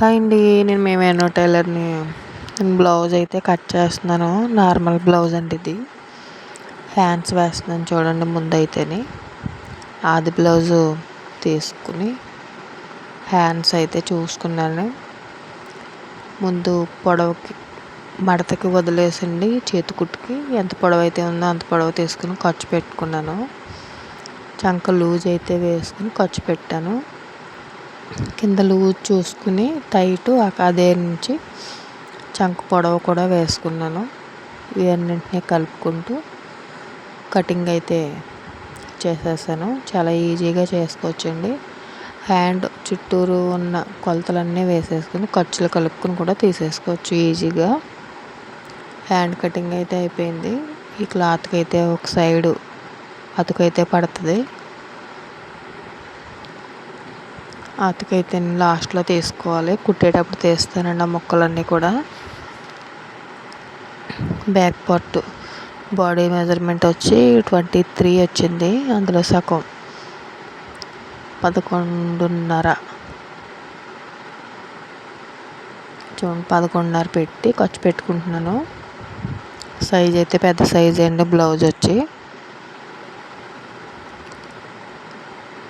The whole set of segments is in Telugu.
హాయ్ అండి నేను మేమేనో టైలర్ని. నేను బ్లౌజ్ అయితే కట్ చేస్తున్నాను. నార్మల్ బ్లౌజ్ అండి ఇది. హ్యాండ్స్ వేస్తున్నాను చూడండి ముందైతేని. ఆది బ్లౌజు తీసుకుని హ్యాండ్స్ అయితే చూసుకున్నాను. ముందు పొడవకి మడతకి వదిలేసండి చేతి కుట్టుకి. ఎంత పొడవు అయితే ఉందో అంత పొడవు తీసుకుని ఖర్చు పెట్టుకున్నాను. చంక లూజ్ అయితే వేసుకుని ఖర్చు పెట్టాను. కింద లూజ్ చూసుకుని టైటు అదే నుంచి చంక పొడవు కూడా వేసుకున్నాను. ఇవన్నింటినీ కలుపుకుంటూ కటింగ్ అయితే చేసేసాను. చాలా ఈజీగా చేసుకోవచ్చండి. హ్యాండ్ చుట్టూరు ఉన్న కొలతలన్నీ వేసేసుకుని ఖర్చులు కలుపుకొని కూడా తీసేసుకోవచ్చు ఈజీగా. హ్యాండ్ కటింగ్ అయితే అయిపోయింది. ఈ క్లాత్కి అయితే ఒక సైడు అతుకైతే పడుతుంది. అతికైతే లాస్ట్లో తీసుకోవాలి. కుట్టేటప్పుడు తీస్తానండి ఆ ముక్కలన్నీ కూడా. బ్యాక్ పార్ట్ బాడీ మెజర్మెంట్ వచ్చి ట్వంటీ త్రీ వచ్చింది. అందులో సగం పదకొండున్నర. చూడండి పదకొండున్నర పెట్టి ఖర్చు పెట్టుకుంటున్నాను. సైజ్ అయితే పెద్ద సైజ్ అండి బ్లౌజ్ వచ్చి.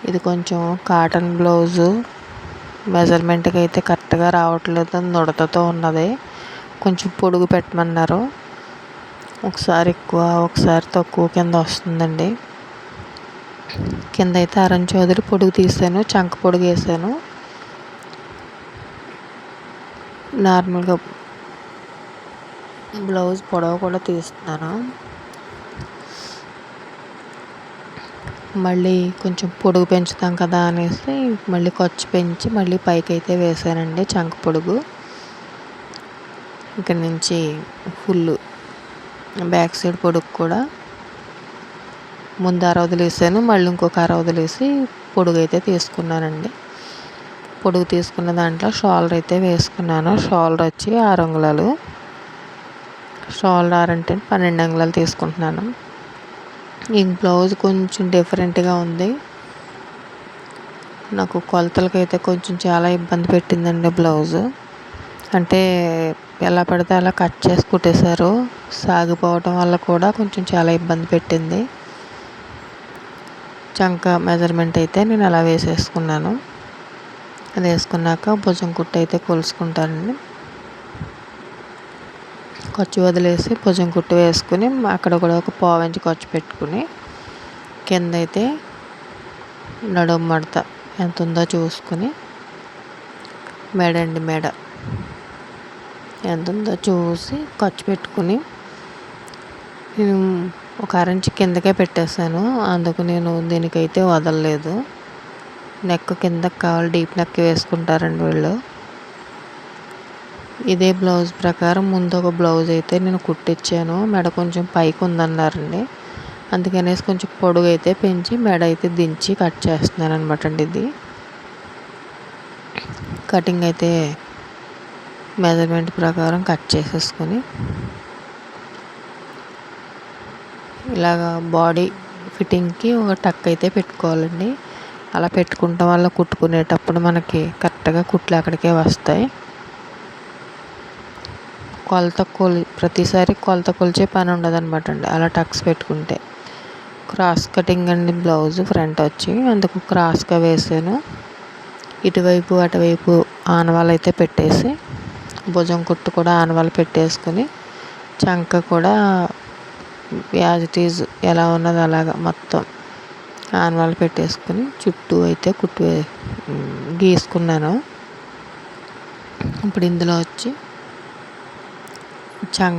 ఇది కొంచెం కాటన్ బ్లౌజు మెజర్మెంట్కి అయితే కరెక్ట్గా రావట్లేదు. నుడతతో ఉన్నది. కొంచెం పొడుగు పెట్టమన్నారు. ఒకసారి ఎక్కువ ఒకసారి తక్కువ కింద వస్తుందండి. కింద అయితే అరం చౌదరి పొడుగు తీసాను చంక పొడుగు వేసాను. నార్మల్గా బ్లౌజ్ పొడవు కూడా తీస్తున్నాను. మళ్ళీ కొంచెం పొడుగు పెంచుతాం కదా అనేసి మళ్ళీ ఖర్చు పెంచి మళ్ళీ పైకి అయితే వేసానండి చంక పొడుగు. ఇక్కడ నుంచి ఫుల్ బ్యాక్ సైడ్ పొడుగు కూడా. ముందు అర వదిలేసాను మళ్ళీ ఇంకొక అర వదిలేసి పొడుగు అయితే తీసుకున్నానండి. పొడుగు తీసుకున్న దాంట్లో షోల్డర్ అయితే వేసుకున్నాను. షోల్డర్ వచ్చి ఆరు అంగుళాలు. షోల్డర్ ఆరంటే పన్నెండు అంగుళాలు తీసుకుంటున్నాను. ఈ బ్లౌజ్ కొంచెం డిఫరెంట్గా ఉంది. నాకు కొలతలకైతే కొంచెం చాలా ఇబ్బంది పెట్టిందండి బ్లౌజ్. అంటే ఎలా పడితే అలా కట్ చేసి కుట్టేశారు. సాగిపోవటం వల్ల కూడా కొంచెం చాలా ఇబ్బంది పెట్టింది. చంక మెజర్మెంట్ అయితే నేను అలా వేసేసుకున్నాను. అది వేసుకున్నాక భుజం కుట్టు అయితే కొలుసుకుంటానండి. ఖర్చు వదిలేసి భుజం కుట్టు వేసుకుని అక్కడ కూడా ఒక పావించి ఖర్చు పెట్టుకుని కింద అయితే నడుము మడత ఎంత ఉందో చూసుకుని మెడ అండి మెడ. ఎంత ఉందో చూసి ఖర్చు పెట్టుకుని నేను ఒక అరంచి కిందకే పెట్టేశాను. అందుకు నేను దీనికైతే వదలలేదు. నెక్ కిందకి కావాలి డీప్ నెక్ వేసుకుంటారండి వీళ్ళు. ఇదే బ్లౌజ్ ప్రకారం ముందు ఒక బ్లౌజ్ అయితే నేను కుట్టించాను మెడ కొంచెం పైకి ఉందన్నారండి. అందుకనేసి కొంచెం పొడుగు అయితే పెంచి మెడ అయితే దించి కట్ చేస్తున్నాను అనమాట అండి ఇది. కటింగ్ అయితే మెజర్మెంట్ ప్రకారం కట్ చేసేసుకొని ఇలాగ బాడీ ఫిట్టింగ్కి ఒక టక్ అయితే పెట్టుకోవాలండి. అలా పెట్టుకుంటాం. వల్ల కుట్టుకునేటప్పుడు మనకి కరెక్ట్గా కుట్లు అక్కడికే వస్తాయి. కొలత కొలి ప్రతిసారి కొలత కొలిచే పని ఉండదు అనమాట అండి. అలా టక్స్ పెట్టుకుంటే. క్రాస్ కటింగ్ అండి బ్లౌజ్ ఫ్రంట్ వచ్చి. అందుకు క్రాస్గా వేసాను. ఇటువైపు అటువైపు ఆనవాళ్ళు అయితే పెట్టేసి భుజం కుట్టు కూడా ఆనవాళ్ళు పెట్టేసుకుని చంక కూడా యాజ్ ఇట్ ఈజ్ ఎలా ఉన్నది అలాగా మొత్తం ఆనవాళ్ళు పెట్టేసుకుని చుట్టూ అయితే కుట్టు గీసుకున్నాను. ఇప్పుడు ఇందులో వచ్చి చం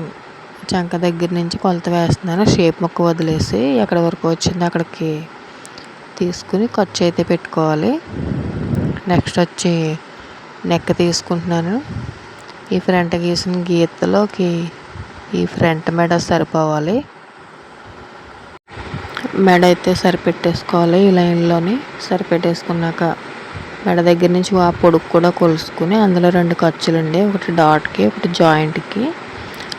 చంక దగ్గర నుంచి కొలత వేస్తున్నాను. షేప్ ముక్క వదిలేసి ఎక్కడి వరకు వచ్చిందో అక్కడికి తీసుకుని ఖర్చు అయితే పెట్టుకోవాలి. నెక్స్ట్ వచ్చి నెక్ తీసుకుంటున్నాను. ఈ ఫ్రంట్ గీసిన గీతలోకి ఈ ఫ్రంట్ మెడ సరిపోవాలి. మెడ అయితే సరిపెట్టేసుకోవాలి ఈ లైన్లోని. సరిపెట్టేసుకున్నాక మెడ దగ్గర నుంచి ఆ పొడుగు కూడా కొలుసుకుని అందులో రెండు ఖర్చులు ఉండే ఒకటి డాట్కి ఒకటి జాయింట్కి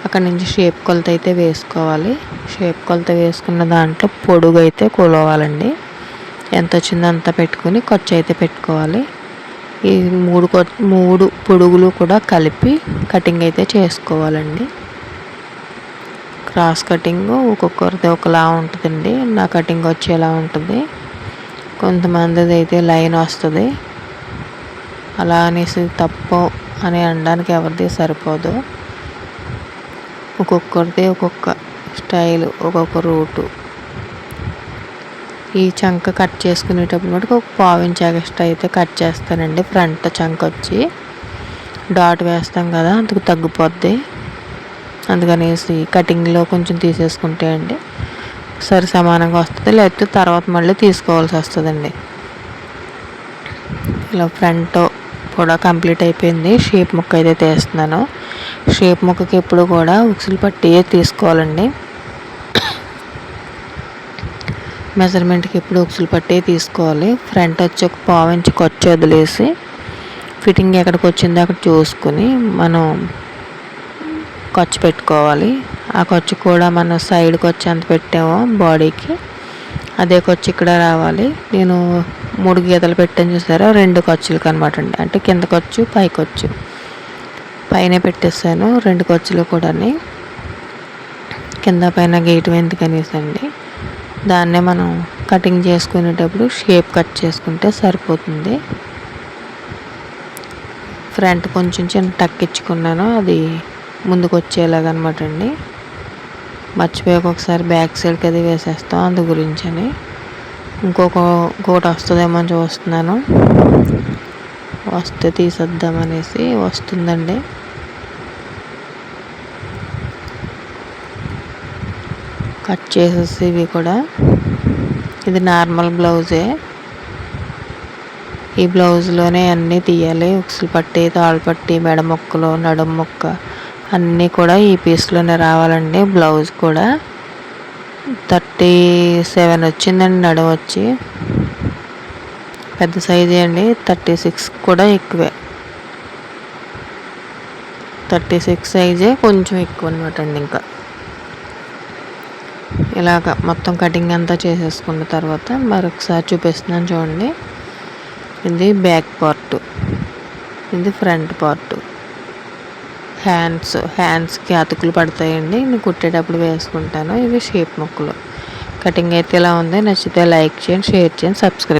అక్కడ నుంచి షేప్ కొలత అయితే వేసుకోవాలి. షేప్ కొలత వేసుకున్న దాంట్లో పొడుగు అయితే కొలవాలండి. ఎంత వచ్చిందో అంత పెట్టుకుని ఖర్చు అయితే పెట్టుకోవాలి. ఈ మూడు మూడు పొడుగులు కూడా కలిపి కటింగ్ అయితే చేసుకోవాలండి. క్రాస్ కటింగ్ ఒక్కొక్కరిది ఒకలా ఉంటుందండి. నా కటింగ్ వచ్చేలా ఉంటుంది. కొంతమందిది అయితే లైన్ వస్తుంది. అలా అనేసి తప్పు అని అనడానికి ఎవరిది సరిపోదు. ఒక్కొక్కరిదే ఒక్కొక్క స్టైల్ ఒక్కొక్క రూటు. ఈ చంక కట్ చేసుకునేటప్పుడు మటుకు ఒక పావు ఇంచ్ ఎక్స్ట్రా అయితే కట్ చేస్తానండి. ఫ్రంట్ చంక వచ్చి డాట్ వేస్తాం కదా అందుకు తగ్గిపోద్ది. అందుకనేసి కటింగ్లో కొంచెం తీసేసుకుంటే అండి సరి సమానంగా వస్తుంది. లేకపోతే తర్వాత మళ్ళీ తీసుకోవాల్సి వస్తుందండి. ఇలా ఫ్రంట్ కూడా కంప్లీట్ అయిపోయింది. షేప్ ముక్క అయితే తీస్తున్నాను. షేప్ ముక్కకి ఎప్పుడు కూడా ఉక్సులు పట్టి తీసుకోవాలండి. మెజర్మెంట్కి ఎప్పుడు ఉక్సులు పట్టే తీసుకోవాలి. ఫ్రంట్ వచ్చి ఒక పావు ఇంచు ఖర్చు వదిలేసి ఫిట్టింగ్ ఎక్కడికి వచ్చిందో అక్కడ చూసుకుని మనం ఖర్చు పెట్టుకోవాలి. ఆ ఖర్చు కూడా మనం సైడ్ ఖర్చు ఎంత పెట్టామో బాడీకి అదే ఖర్చు ఇక్కడ రావాలి. నేను మూడు గీతలు పెట్టాను చూసారా? రెండు ఖర్చులకి అనమాట అండి. అంటే కింద ఖర్చు పై ఖర్చు. పైన పెట్టేస్తాను రెండు ఖర్చులు కూడా కింద పైన గేట్ వెంత అండి దాన్నే మనం కటింగ్ చేసుకునేటప్పుడు షేప్ కట్ చేసుకుంటే సరిపోతుంది. ఫ్రంట్ కొంచెం చిన్న టక్ ఇచ్చుకున్నాను అది ముందుకు వచ్చేలాగనమాట అండి. మర్చిపోయాక ఒకసారి బ్యాక్ సైడ్కి అది వేసేస్తాం అందు గురించి అని ఇంకొక ఇంకోటి వస్తుందేమో అని చూస్తున్నాను. వస్తే తీసేద్దామనేసి వస్తుందండి. కట్ చేసేసి ఇవి కూడా. ఇది నార్మల్ బ్లౌజే. ఈ బ్లౌజ్లోనే అన్నీ తీయాలి. ఉక్సులు పట్టి తాళ్ళు పట్టి మెడ ముక్కలు నడుము ముక్క అన్నీ కూడా ఈ పీస్లోనే రావాలండి. బ్లౌజ్ కూడా థర్టీ సెవెన్ వచ్చిందండి నడుము వచ్చి. పెద్ద సైజే అండి. థర్టీ సిక్స్ కూడా ఎక్కువే. థర్టీ సిక్స్ సైజే కొంచెం ఎక్కువ అనమాట అండి ఇంకా. ఇలాగ మొత్తం కటింగ్ అంతా చేసేసుకున్న తర్వాత మరొకసారి చూపిస్తున్నాను చూడండి. ఇది బ్యాక్ పార్ట్ ఇది ఫ్రంట్ పార్ట్ హ్యాండ్స్ హ్యాండ్స్కి అతుకులు పడతాయండి. నేను కుట్టేటప్పుడు వేసుకుంటాను. ఇవి షేప్ ముక్కలు. కటింగ్ అయితే ఇలా ఉంది. నచ్చితే లైక్ చేయండి షేర్ చేయండి సబ్స్క్రైబ్